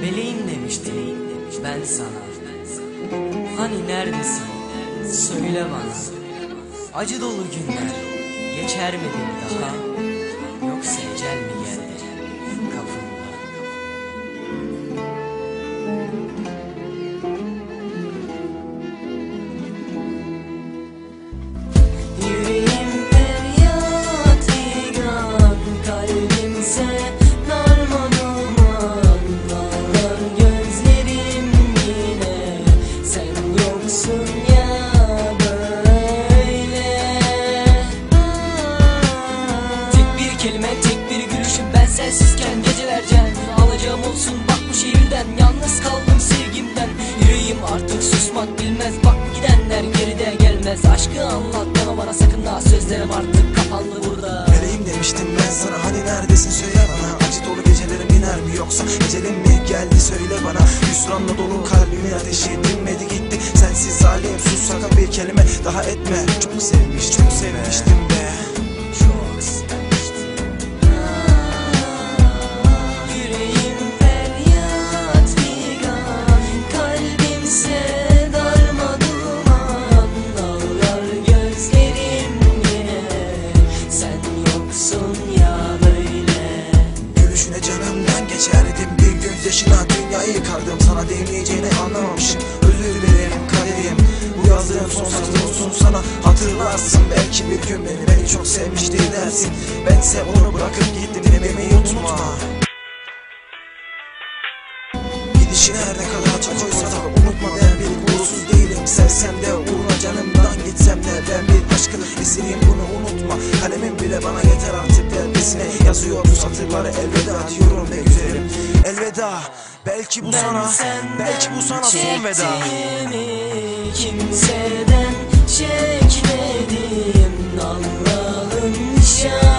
Meleğim demiştim ben sana. Hani neredesin? Söyle bana Acı dolu günler geçer mi bir daha sensizken gecelerce Alacağım olsun. Bak bu şehirden Yalnız kaldım sevgimden. Yüreğim artık susmak bilmez. Bak gidenler geride gelmez. Aşkı anlat deme bana sakın daha Sözlerim artık kapandı burada. Meleğim demiştim ben sana hani neredesin? Söyle bana. Acı dolu gecelerim biner mi yoksa? Ecelim mi? Geldi söyle bana. Hüsranla dolu kalbimin ateşi dinmedi gitti. Sensiz zalim sus sakın bir kelime daha etme. Çok sevmiştim çok sevmiştim yaşına dünyayı yıkardım. Sana değmeyeceğini anlamamışım. Özür dilerim kaderim. Bu yazdığım son satır olsun sana. Hatırlarsın Belki bir gün beni beni çok sevmişti dersin. Bense onu bırakıp gittim demeyi unutma Gidişin her ne kadar acı koysa unutma ben bir uğursuz değilim. Sevsem de uğruna canımdan gitsem de ben bir aşkın esiriyim bunu unutma. Kalemim bile bana yeter artık öylesine yazıyor bu satırları elveda diyorum be güzelim. Elveda belki bu ben sana belki bu sana son veda. kimseden çekmediğim damlalım şan